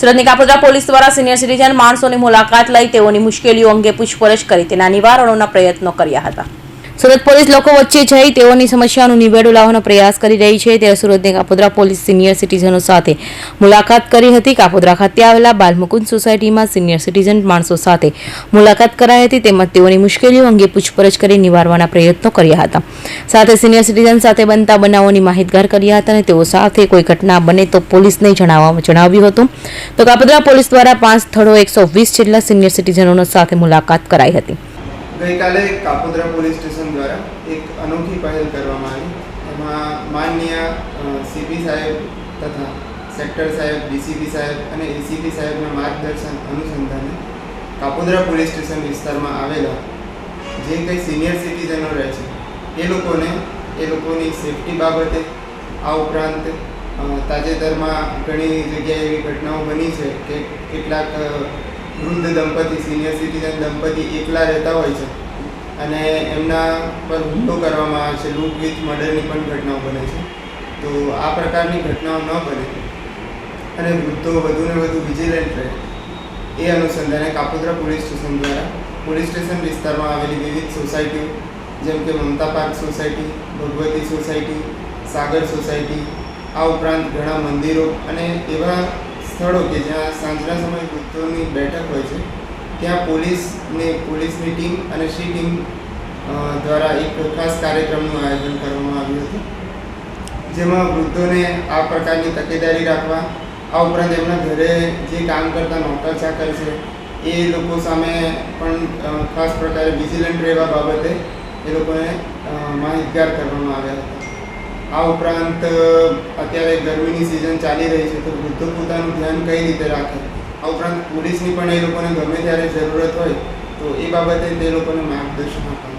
સુરતની કાપોદ્રા પોલીસ દ્વારા senior citizen માણસોની મુલાકાત લઈ તેઓની મુશ્કેલીઓ અંગે પૂછપરછ કરી તેના નિવારણોના પ્રયત્નો કર્યા હતા. સુરત પોલીસ લોકો વચ્ચે જઈ તેઓની સમસ્યાનું નિવેડો લાવવાનો પ્રયાસ કરી રહી છે. ત્યારે સુરતની કાપોદ્રા પોલીસ સિનિયર સિટીઝનો સાથે મુલાકાત કરી હતી. કાપોદ્રા ખાતે આવેલા બાલમુકુંદ સોસાયટીમાં સિનિયર સિટીઝન માણસો સાથે મુલાકાત કરાઈ હતી. તેમજ તેઓની મુશ્કેલીઓ અંગે પૂછપરછ કરી નિવારવાના પ્રયત્નો કર્યા હતા. સાથે સિનિયર સિટીઝન સાથે બનતા બનાવોની માહિતગાર કર્યા હતા અને તેઓ સાથે કોઈ ઘટના બને તો પોલીસને જણાવવા જણાવ્યું હતું. તો કાપોદ્રા પોલીસ દ્વારા પાંચ સ્થળો એકસો વીસ જેટલા સિનિયર સિટીઝનો સાથે મુલાકાત કરાઈ હતી. ગઈકાલે કાપોદ્રા પોલીસ સ્ટેશન દ્વારા એક અનોખી પહેલ કરવામાં આવી. એમાં માનનીય સીપી સાહેબ તથા સેક્ટર સાહેબ ડીસીપી સાહેબ અને એસીપી સાહેબના માર્ગદર્શન અનુસંધાને કાપોદ્રા પોલીસ સ્ટેશન વિસ્તારમાં આવેલા જે કંઈ સિનિયર સિટીઝનો રહે છે, એ લોકોને, એ લોકોની સેફટી બાબતે આ ઉપરાંત તાજેતરમાં ઘણી જગ્યાએ એવી ઘટનાઓ બની છે કે કેટલાક વૃદ્ધ દંપતી સિનિયર સિટીઝન દંપતી એકલા રહેતા હોય છે. અને એમના પર હુમલો કરવામાં આવે છે. લૂંટ વિથ મર્ડરની પણ ઘટનાઓ બને છે. તો આ પ્રકારની ઘટનાઓ ન બને. અને વૃદ્ધો વધુને વધુ વિજિલન્ટ રહે. એ અનુસંધાને કાપોદ્રા પોલીસ સ્ટેશન દ્વારા પોલીસ સ્ટેશન વિસ્તારમાં આવેલી વિવિધ સોસાયટીઓ, જેમ કે Mamata park society, Bhagwati society, Sagar society, આ ઉપરાંત ઘણા મંદિરો અને એવા સ્થળો કે જ્યાં સાંજના સમયે વૃદ્ધોની બેઠક હોય છે, ત્યાં પોલીસને, પોલીસની ટીમ અને સી ટીમ દ્વારા એક ખાસ કાર્યક્રમનું આયોજન કરવામાં આવ્યું હતું. જેમાં વૃદ્ધોને આ પ્રકારની તકેદારી રાખવા, આ ઉપરાંત એમના ઘરે જે કામ કરતા નોકર ચાકર છે, એ લોકો સામે પણ ખાસ પ્રકારે વિજિલન્ટ રહેવા બાબતે એ લોકોને માહિતગાર કરવામાં આવ્યા હતા. આ ઉપરાંત અત્યારે ગરમીની સિઝન ચાલી રહી છે, તો વૃદ્ધો પોતાનું ધ્યાન કઈ રીતે રાખે? આ ઉપરાંત પોલીસની પણ એ લોકોને ગમે ત્યારે જરૂરત હોય, તો એ બાબતે તે લોકોને માર્ગદર્શન આપવામાં